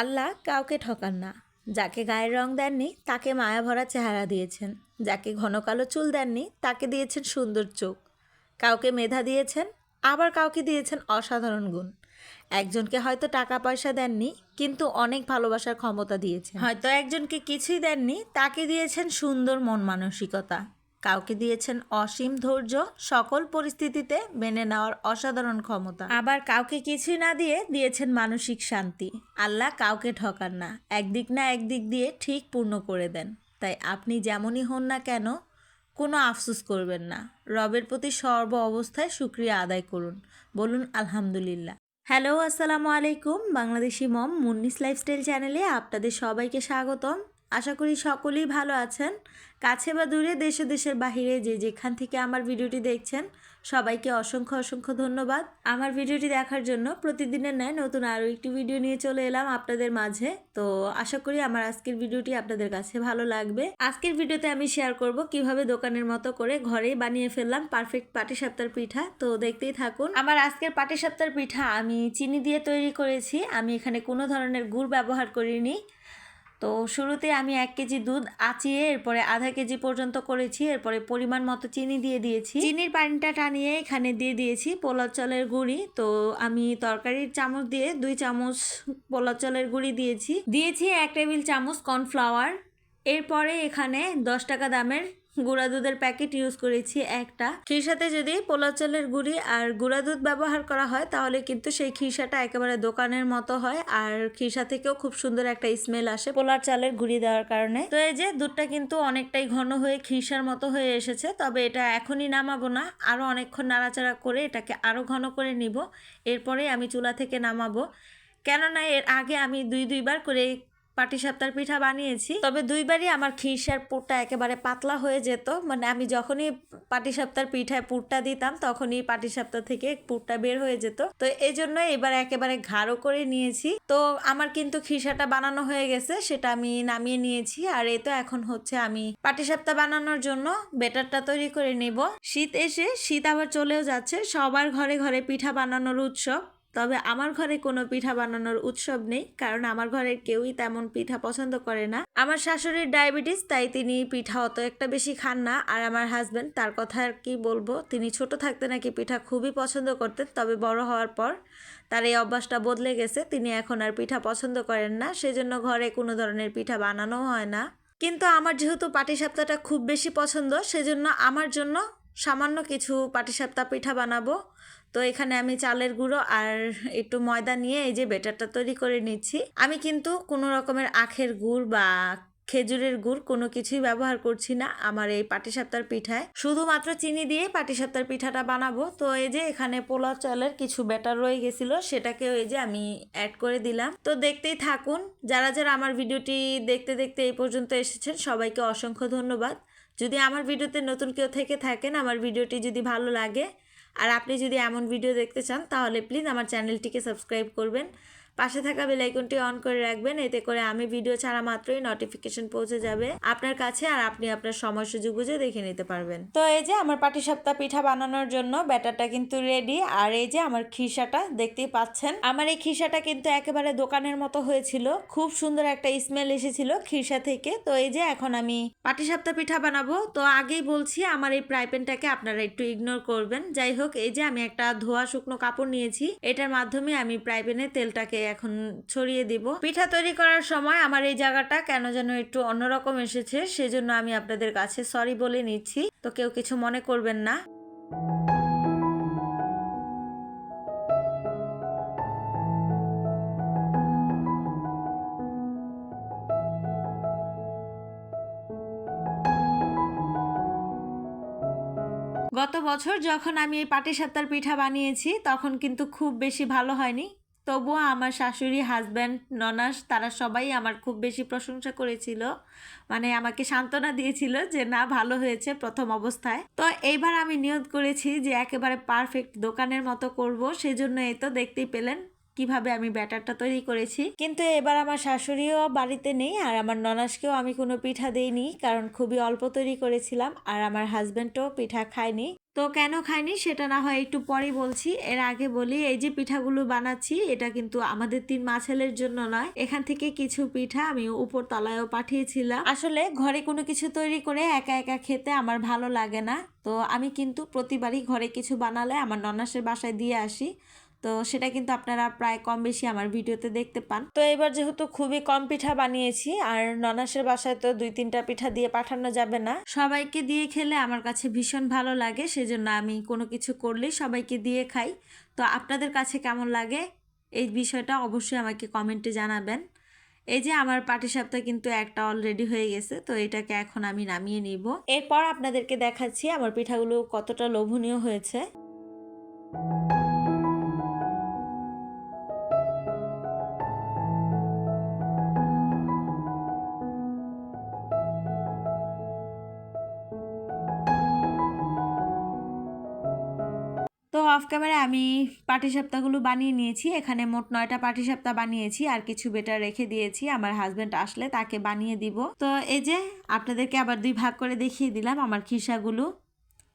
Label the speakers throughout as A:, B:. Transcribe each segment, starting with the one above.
A: আল্লাহ কাউকে ঠকান না। যাকে গায়ের রং দেননি, তাকে মায়া ভরা চেহারা দিয়েছেন। যাকে ঘন কালো চুল দেননি, তাকে দিয়েছেন সুন্দর চোখ। কাউকে মেধা দিয়েছেন, আবার কাউকে দিয়েছেন অসাধারণ গুণ। একজনকে হয়তো টাকা পয়সা দেননি, কিন্তু অনেক ভালোবাসার ক্ষমতা দিয়েছেন। হয়তো একজনকে কিছুই দেননি, তাকে দিয়েছেন সুন্দর মন মানসিকতা। কাউকে দিয়েছেন অসীম ধৈর্য সকল পরিস্থিতিতে মেনে নেওয়ার অসাধারণ ক্ষমতা। আবার কাউকে কিছুই না দিয়ে দিয়েছেন মানসিক শান্তি। আল্লাহ কাউকে ঠকান না, একদিক না একদিক দিয়ে ঠিক পূর্ণ করে দেন। তাই আপনি যেমনই হন না কেন, কোনো আফসোস করবেন না। রবের প্রতি সর্ব অবস্থায় সুক্রিয়া আদায় করুন। বলুন, আলহামদুলিল্লাহ। হ্যালো, আসসালামু আলাইকুম। বাংলাদেশি মম মুন্নিস লাইফস্টাইল চ্যানেলে আপনাদের সবাইকে স্বাগতম। আশা করি সকলেই ভালো আছেন। কাছে বা দূরে, দেশে, দেশের বাহিরে যে যেখান থেকে আমার ভিডিওটি দেখছেন, সবাইকে অসংখ্য অসংখ্য ধন্যবাদ। আমার ভিডিওটি দেখার জন্য প্রতিদিনের ন্যায় নতুন আরও একটি ভিডিও নিয়ে চলে এলাম আপনাদের মাঝে। তো আশা করি আমার আজকের ভিডিওটি আপনাদের কাছে ভালো লাগবে। আজকের ভিডিওতে আমি শেয়ার করব কীভাবে দোকানের মতো করে ঘরেই বানিয়ে ফেললাম পারফেক্ট পাটিসাপ্তার পিঠা। তো দেখতেই থাকুন, আমার আজকের পাটিসাপ্তার পিঠা আমি চিনি দিয়ে তৈরি করেছি। আমি এখানে কোনো ধরনের গুড় ব্যবহার করিনি। তো শুরুতে আমি এক কেজি দুধ আঁচিয়ে, এরপরে আধা কেজি পর্যন্ত করেছি, এরপরে পরিমাণ মতো চিনি দিয়ে দিয়েছি। চিনির পানিটা টানিয়ে এখানে দিয়ে দিয়েছি পোলা চলের গুঁড়ি। তো আমি তরকারির চামচ দিয়ে দুই চামচ পোলা চলের গুঁড়ি দিয়েছি। দিয়েছি এক টেবিল চামচ কর্নফ্লাওয়ার। এরপরে এখানে দশ টাকা দামের গুঁড়া দুধের প্যাকেট ইউজ করেছি একটা। খিরসাতে যদি পোলাও চালের গুঁড়ি আর গুঁড়া দুধ ব্যবহার করা হয়, তাহলে কিন্তু সেই খিরসাটা একেবারে দোকানের মতো হয় আর খিরসা থেকেও খুব সুন্দর একটা স্মেল আসে পোলার চালের গুঁড়ি দেওয়ার কারণে। তো এই যে দুধটা কিন্তু অনেকটাই ঘন হয়ে খিরসার মতো হয়ে এসেছে, তবে এটা এখনই নামাবো না। আরও অনেকক্ষণ নাড়াচাড়া করে এটাকে আরও ঘন করে নিব। এরপরে আমি চুলা থেকে নামাবো। কেননা এর আগে আমি দুই, দুইবার করে পাটিসাপ্তার পিঠা বানিয়েছি। তবে দুইবারই আমার খিরসার পুরটা একেবারে পাতলা হয়ে যেত। মানে আমি যখনই পাটিসাপ্তার পিঠায় পুরটা দিতাম, তখনই পাটিসাপ্তা থেকে পুরটা বের হয়ে যেত। তো এই জন্য এবার একেবারে ঘাড়ো করে নিয়েছি। তো আমার কিন্তু খিরসাটা বানানো হয়ে গেছে, সেটা আমি নামিয়ে নিয়েছি। আর এই তো এখন হচ্ছে আমি পাটিসাপ্তা বানানোর জন্য বেটারটা তৈরি করে নেব। শীত এসে, শীত আবার চলেও যাচ্ছে। সবার ঘরে ঘরে পিঠা বানানোর উৎসব। তবে আমার ঘরে কোনো পিঠা বানানোর উৎসব নেই, কারণ আমার ঘরের কেউই তেমন পিঠা পছন্দ করে না। আমার শাশুড়ির ডায়াবেটিস, তাই তিনি পিঠা অত একটা বেশি খান না। আর আমার হাজবেন্ড তার কথা আর কি বলব, তিনি ছোট থাকতে নাকি পিঠা খুবই পছন্দ করতেন, তবে বড় হওয়ার পর তার এই অভ্যাসটা বদলে গেছে। তিনি এখন আর পিঠা পছন্দ করেন না, সেজন্য ঘরে কোনো ধরনের পিঠা বানানো হয় না। কিন্তু আমার যেহেতু পাটিসাপ্তাটা খুব বেশি পছন্দ, সেজন্য আমার জন্য সামান্য কিছু পাটিসাপ্তা পিঠা বানাবো। তো এখানে আমি চালের গুঁড়ো আর একটু ময়দা নিয়ে এই যে বেটারটা তৈরি করে নিচ্ছি। আমি কিন্তু কোনো রকমের আখের গুড় বা খেজুরের গুড় কোনো কিছুই ব্যবহার করছি না আমার এই পাটিসাপ্তার পিঠায়। শুধুমাত্র চিনি দিয়ে পাটিসাপ্তার পিঠাটা বানাবো। তো এই যে এখানে পোলাও চালের কিছু ব্যাটার রয়ে গেছিল সেটাকে এই যে আমি অ্যাড করে দিলাম। তো দেখতেই থাকুন, যারা যারা আমার ভিডিওটি দেখতে দেখতে এই পর্যন্ত এসেছেন, সবাইকে অসংখ্য ধন্যবাদ। যদি আমার ভিডিওতে নতুন কেউ থেকে থাকেন, আমার ভিডিওটি যদি ভালো লাগে আর আপনি যদি এমন ভিডিও দেখতে চান তাহলে প্লিজ আমার চ্যানেলটিকে সাবস্ক্রাইব করবেন। পাশে থাকা বেলাইকনটি অন করে রাখবেন, এতে করে আমি ভিডিও ছাড়া মাত্রই নোটিফিকেশন পৌঁছে যাবে। আপনার কাছে আর আপনি আপনার সময় সুযোগ বুঝে দেখে নিতে পারবেন। তো এই যে আমার পাটিসাপ্তা পিঠা বানানোর জন্য ব্যাটারটা কিন্তু রেডি আর এই যে আমার খিসাটা দেখতেই পাচ্ছেন। আমার এই খিসাটা কিন্তু একেবারে দোকানের মতো হয়েছিল, খুব সুন্দর একটা স্মেল এসেছিল খিরসা থেকে। তো এই যে এখন আমি পাটিসাপ্তা পিঠা বানাবো। তো আগেই বলছি, আমার এই ফ্রাই প্যানটাকে আপনারা একটু ইগনোর করবেন। যাই হোক, এই যে আমি একটা ধোয়া শুকনো কাপড় নিয়েছি, এটার মাধ্যমে আমি ফ্রাই প্যানে তেলটাকে এখন ছড়িয়ে দিব। পিঠা তৈরি করার সময় আমার এই জায়গাটা কেন যেন একটু অন্যরকম এসেছে, সেজন্য আমি আপনাদের কাছে সরি বলে নিচ্ছি। তো কেউ কিছু মনে করবেন না। গত বছর যখন আমি এই পাটিসাপ্তার পিঠা বানিয়েছি, তখন কিন্তু খুব বেশি ভালো হয়নি। তবুও আমার শাশুড়ি হাজব্যান্ড ননাস, তারা সবাই আমার খুব বেশি প্রশংসা করেছিল। মানে আমাকে সান্ত্বনা দিয়েছিল যে, না, ভালো হয়েছে প্রথম অবস্থায়। তো এইবার আমি নিয়োগ করেছি যে, একেবারে পারফেক্ট দোকানের মতো করব। সেজন্য এই তো দেখতেই পেলেন কীভাবে আমি ব্যাটারটা তৈরি করেছি। কিন্তু এবার আমার শাশুড়িও বাড়িতে নেই আর আমার ননাসকেও আমি কোনো পিঠা দেইনি কারণ খুবই অল্প তৈরি করেছিলাম আর আমার হাজব্যান্ডও পিঠা খায়নি। তো কেন খাইনি সেটা না হয় একটু পরেই বলছি। এর আগে বলি, এই যে পিঠাগুলো বানাচ্ছি, এটা কিন্তু আমাদের তিন মা ছেলের জন্য নয়। এখান থেকে কিছু পিঠা আমি উপর তলায়ও পাঠিয়েছিলাম। আসলে ঘরে কোনো কিছু তৈরি করে একা একা খেতে আমার ভালো লাগে না। তো আমি কিন্তু প্রতিবারই ঘরে কিছু বানালে আমার ননাসের বাসায় দিয়ে আসি। তো সেটা কিন্তু আপনারা প্রায় কম বেশি আমার ভিডিওতে দেখতে পান। তো এবার যেহেতু খুবই কম পিঠা বানিয়েছি, আর ননাসের বাসায় তো দুই তিনটা পিঠা দিয়ে পাঠানো যাবে না, সবাইকে দিয়ে খেলে আমার কাছে ভীষণ ভালো লাগে, সেজন্য আমি কোনো কিছু করলেই সবাইকে দিয়ে খাই। তো আপনাদের কাছে কেমন লাগে এই বিষয়টা অবশ্যই আমাকে কমেন্টে জানাবেন। এই যে আমার পাটিসাপটা কিন্তু একটা অলরেডি হয়ে গেছে, তো এটাকে এখন আমি নামিয়ে নিব। এরপর আপনাদেরকে দেখাচ্ছি আমার পিঠাগুলো কতটা লোভনীয় হয়েছে। তো অফ ক্যামেরা আমি পাটিসাপ্তাগুলো বানিয়ে নিয়েছি। এখানে মোট নয়টা পাটিসাপ্তা বানিয়েছি আর কিছু বেটার রেখে দিয়েছি। আমার হাজব্যান্ড আসলে তাকে বানিয়ে দিব। তো এই যে আপনাদেরকে আবার দুই ভাগ করে দেখিয়ে দিলাম আমার খিসাগুলো।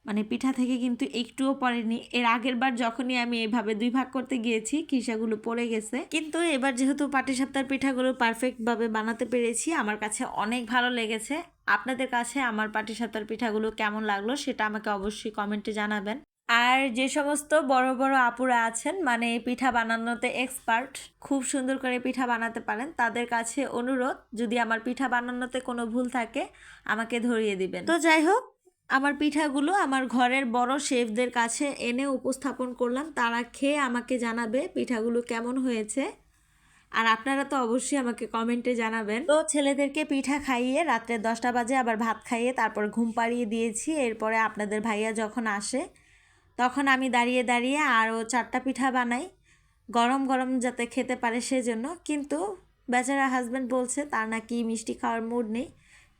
A: মানে পিঠা থেকে কিন্তু একটুও পড়েনি। এর আগের বার যখনই আমি এইভাবে দুই ভাগ করতে গিয়েছি, খিসাগুলো পড়ে গেছে। কিন্তু এবার যেহেতু পাটিসাপ্তার পিঠাগুলো পারফেক্টভাবে বানাতে পেরেছি, আমার কাছে অনেক ভালো লেগেছে। আপনাদের কাছে আমার পাটিসাপ্তার পিঠাগুলো কেমন লাগল সেটা আমাকে অবশ্যই কমেন্টে জানাবেন। আর যে সমস্ত বড় বড় আপুরা আছেন মানে পিঠা বানানোতে এক্সপার্ট খুব সুন্দর করে পিঠা বানাতে পারেন, তাদের কাছে অনুরোধ, যদি আমার পিঠা বানানোতে কোনো ভুল থাকে, আমাকে ধরিয়ে দিবেন। তো যাই হোক, আমার পিঠাগুলো আমার ঘরের বড় শেফদের কাছে এনে উপস্থাপন করলাম, তারা খেয়ে আমাকে জানাবে পিঠাগুলো কেমন হয়েছে। আর আপনারা তো অবশ্যই আমাকে কমেন্টে জানাবেন। তো ছেলেদেরকে পিঠা খাইয়ে রাত্রে দশটা বাজে আবার ভাত খাইয়ে তারপর ঘুম পাড়িয়ে দিয়েছি, এরপরে আপনাদের ভাইয়া যখন আসে তখন আমি দাঁড়িয়ে দাঁড়িয়ে আরও চারটা পিঠা বানাই। গরম গরম যাতে খেতে পারে সেজন্য। কিন্তু বেচারা হাজব্যান্ড বলছে, তার নাকি মিষ্টি খাওয়ার মুড নেই।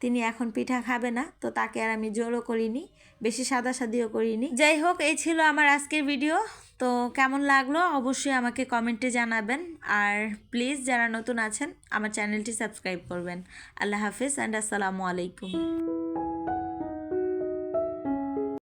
A: তিনি এখন পিঠা খাবে না, তো তাকে আর আমি জোরও করিনি, বেশি সাদা সাদিও করিনি। যাই হোক, এই ছিল আমার আজকের ভিডিও তো কেমন লাগল অবশ্যই আমাকে কমেন্টে জানাবেন। আর প্লিজ যারা নতুন আছেন, আমার চ্যানেলটি সাবস্ক্রাইব করবেন। আল্লাহ হাফিজ অ্যান্ড আসসালামু আলাইকুম।